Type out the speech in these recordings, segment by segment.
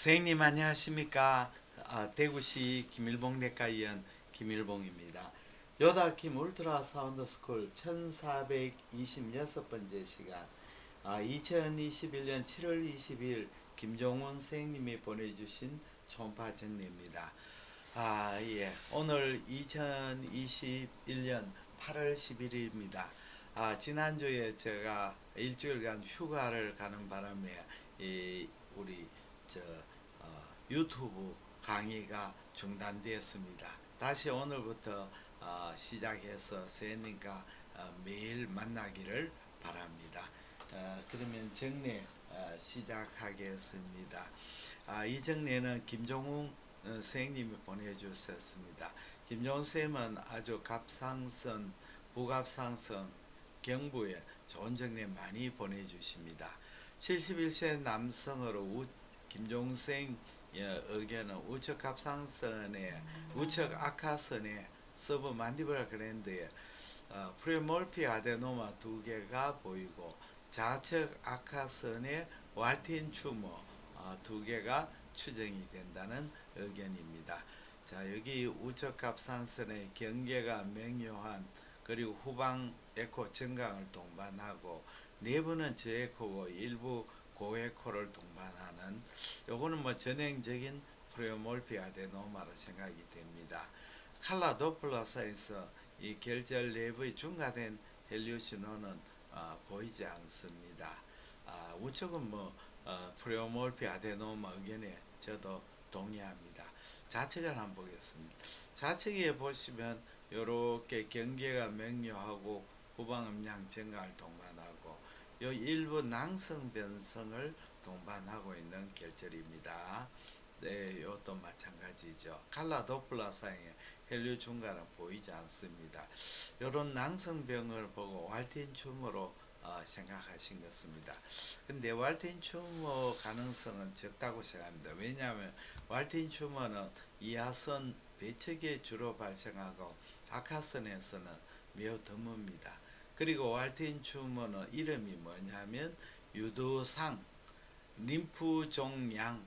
선생님 안녕하십니까? 아, 대구시 김일봉 내과의원 김일봉입니다. 요다킴 울트라 사운드 스쿨 1426번째 시간 아, 2021년 7월 20일 김종훈 선생님이 보내주신 초음파 정리입니다. 아, 예. 오늘 2021년 8월 10일입니다. 아, 지난주에 제가 일주일간 휴가를 가는 바람에 이 우리 저 어, 유튜브 강의가 중단되었습니다. 다시 오늘부터 어, 시작해서 선생님과 어, 매일 만나기를 바랍니다. 어, 그러면 정례 어, 시작하겠습니다. 아, 이 정례는 김종웅 어, 선생님이 보내주셨습니다. 김종웅 쌤은 아주 갑상선, 부갑상선, 경부에 좋은 정례 많이 보내주십니다. 71세 남성으로 우, 김종생 의견은 우측 갑상선에 우측 아카선에 서브 만디브라 그랜드에 어, 프레몰피 아데노마 두 개가 보이고 좌측 아카선에 왈틴 튜머 어, 두 개가 추정이 된다는 의견입니다. 자 여기 우측 갑상선의 경계가 명료한 그리고 후방 에코 증강을 동반하고 내부는 저에코고 일부 고에코를 동반하는 요거는 뭐 전형적인 프레모몰피 아데노마로 생각이 됩니다. 칼라 도플러스에서 이 결절 내부의 중과된 헬류신호는 어, 보이지 않습니다. 아, 우측은 뭐 어, 프레모몰피 아데노마 의견에 저도 동의합니다. 좌측을 한번 보겠습니다. 좌측에 보시면 요렇게 경계가 명료하고 후방 음량 증가를 동반하고 요 일부 낭성 변성을 동반하고 있는 결절입니다. 네, 요것도 마찬가지죠. 칼라 도플라상의 헬류 중간은 보이지 않습니다. 요런 낭성병을 보고 왈틴 춤으로 어, 생각하신 것입니다. 근데 왈틴 춤어 가능성은 적다고 생각합니다. 왜냐하면 왈틴 춤어는 이하선 배측에 주로 발생하고 아카선에서는 매우 드뭅니다. 그리고 왈틴 튜머는 이름이 뭐냐면 유도상 림프종양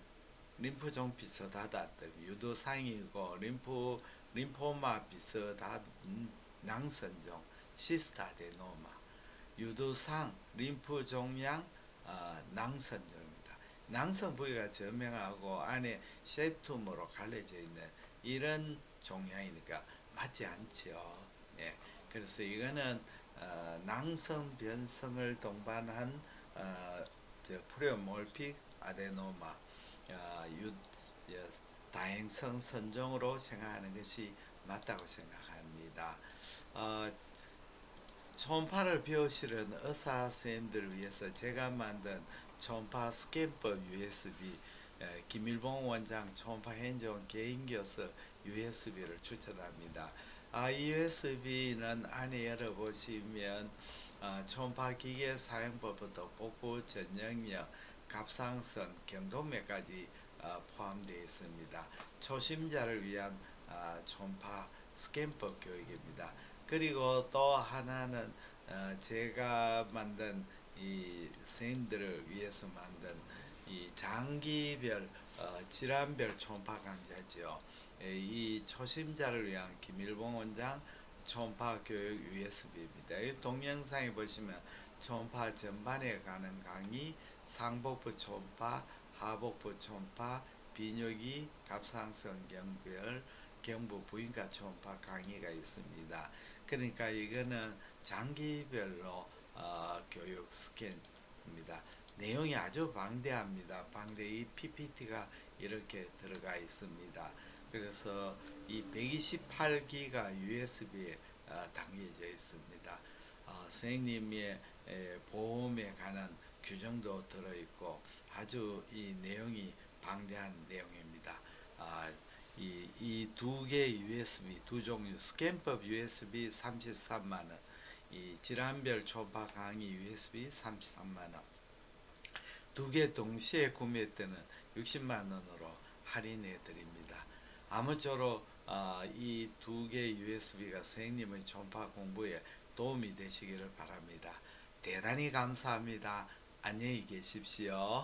림프종 비슷하다 유도상이고 림프 림포마 비슷한 낭선종 시스타데노마 유도상 림프종양 어, 낭선종입니다. 낭선 부위가 저명하고 안에 세툼으로 갈려져 있는 이런 종양이니까 맞지 않죠. 예. 그래서 이거는 어, 낭성 변성을 동반한 어, 저 프레모몰픽 아데노마 어, 유, 예, 다행성 선종으로 생각하는 것이 맞다고 생각합니다. 어, 초음파를 배우시는 의사 선생님들을 위해서 제가 만든 초음파 스캔법 USB 에, 김일봉 원장 초음파 행정 개인교서 USB를 추천합니다. USB는 안에 열어보시면 어, 초음파 기계 사용법부터 복부 전형력, 갑상선, 경동맥까지 어, 포함되어 있습니다. 초심자를 위한 어, 초음파 스캔법 교육입니다. 그리고 또 하나는 어, 제가 만든 이 선생님들을 위해서 만든 이 장기별 어, 질환별 초음파 강좌죠. 에, 이 초심자를 위한 김일봉 원장 초음파 교육 USB입니다. 이 동영상에 보시면 초음파 전반에 가는 강의, 상복부 초음파, 하복부 초음파, 비뇨기, 갑상선 경별, 경부 부인과 초음파 강의가 있습니다. 그러니까 이거는 장기별로 어, 교육 스캔입니다. 내용이 아주 방대합니다. 방대 이 PPT가 이렇게 들어가 있습니다. 그래서 이 128기가 USB에 어, 담겨져 있습니다. 어, 선생님의 에, 보험에 관한 규정도 들어있고 아주 이 내용이 방대한 내용입니다. 아, 이두개 USB 두 종류 스캔법 USB 33만 원, 이 질환별 초파 강의 USB 33만 원. 두 개 동시에 구매 때는 60만 원으로 할인해 드립니다. 아무쪼록 어, 이두개 USB가 선생님의 초파 공부에 도움이 되시기를 바랍니다. 대단히 감사합니다. 안녕히 계십시오.